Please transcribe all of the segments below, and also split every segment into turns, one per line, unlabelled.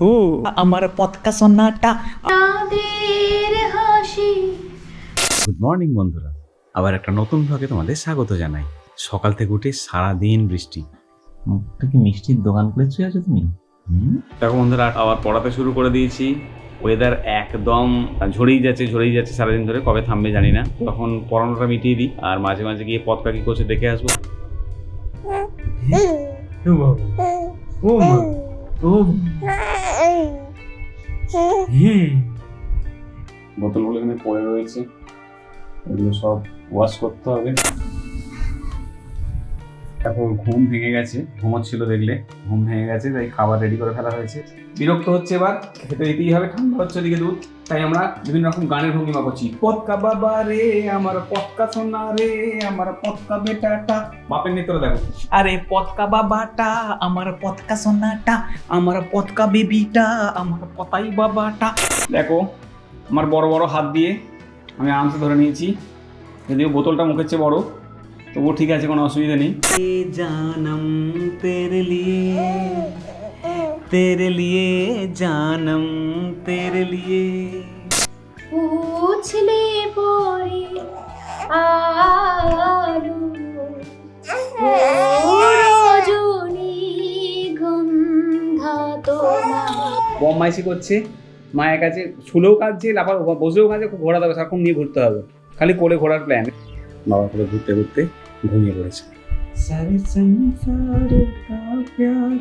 ও। আমার পথকা
তাদের
good morning বন্ধুরা। আবার একটা নতুন ভাগে তোমাদের স্বাগত জানাই। সকাল থেকে উঠে সারাদিন বৃষ্টি।
মুখটা কি মিষ্টির দোকান খুলে শুয়ে আছো তুমি
দেখো বন্ধুরা আবার পড়াতে শুরু করে দিয়েছি। ওয়েদার একদম ঝরেই যাচ্ছে ঝরেই যাচ্ছে সারাদিন ধরে কবে থামবে জানি না। তখন পড়ানোটা মিটিয়ে দিই আর মাঝে মাঝে গিয়ে পথকা কি করছে দেখে আসব।
ও মা। ও হ্যাঁ।
বোতলগুলো এখানে পড়ে রয়েছে। এগুলো সব ওয়াশ করতে হবে। এখন ঘুম ভেঙে গেছে। ঘুমোচ্ছিল দেখলে। ঘুম ভেঙে গেছে, তাই খাবার রেডি করে ফেলা হয়েছে। বিরক্ত হচ্ছে এবার। খেতে দিতেই হবে। ঠান্ডা হচ্ছে ওদিকে দুধ। তাই আমরা বিভিন্ন রকম গানের ভঙ্গিমা করছি। পটকা বাবা রে আমার পটকা সোনা রে আমার পটকা বেটাটা। বাপের নেত্র দেখো।
আরে পটকা বাবাটা আমার পটকা সোনাটা আমার পটকা বেবিটা আমার পতাই বাবাটা।
দেখো আমার বড় বড় হাত দিয়ে আমি আরামসে ধরে নিয়েছি। যদিও বোতলটা মুখের চেয়ে বড় তবুও ঠিক আছে কোনো অসুবিধা নেই।
জানাম তেরে লিয়ে तेरे लिए जानम तेरे लिए
উছলে পড়ে আলো ও রজনী গন্ধা তোমার
বম মাইসি করছে মায়ের কাছে ছুলেও কাঁদছে লাফা বসেও কাঁদছে খুব ঘোরা দেবে সারকম নিয়ে ঘুরতে হবে খালি কোলে ঘোরার প্ল্যান বাবা করে ঘুরতে ঘুরতে ঘুমিয়ে পড়েছে
सारे संसार का प्यार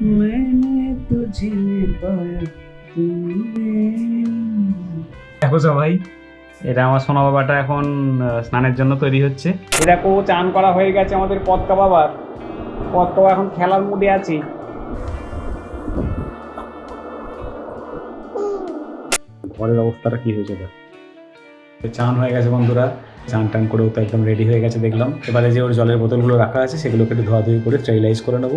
मैंने तुझे पाया तूने
দেখো সবাই এটা আমার সোনা বাবাটা এখন স্নানের জন্য তৈরি হচ্ছে। এ দেখো চান করা হয়ে গেছে আমাদের পতকা বাবার। বাবা এখন খেলার মুডে আছে। ঘরের অবস্থাটা কি হয়েছে চান হয়ে গেছে বন্ধুরা চান টান করেও তো একদম রেডি হয়ে গেছে দেখলাম। এবারে যে ওর জলের বোতলগুলো রাখা আছে সেগুলোকে একটু ধোয়াধুয়ি করে স্টেরিলাইজ করে নেব।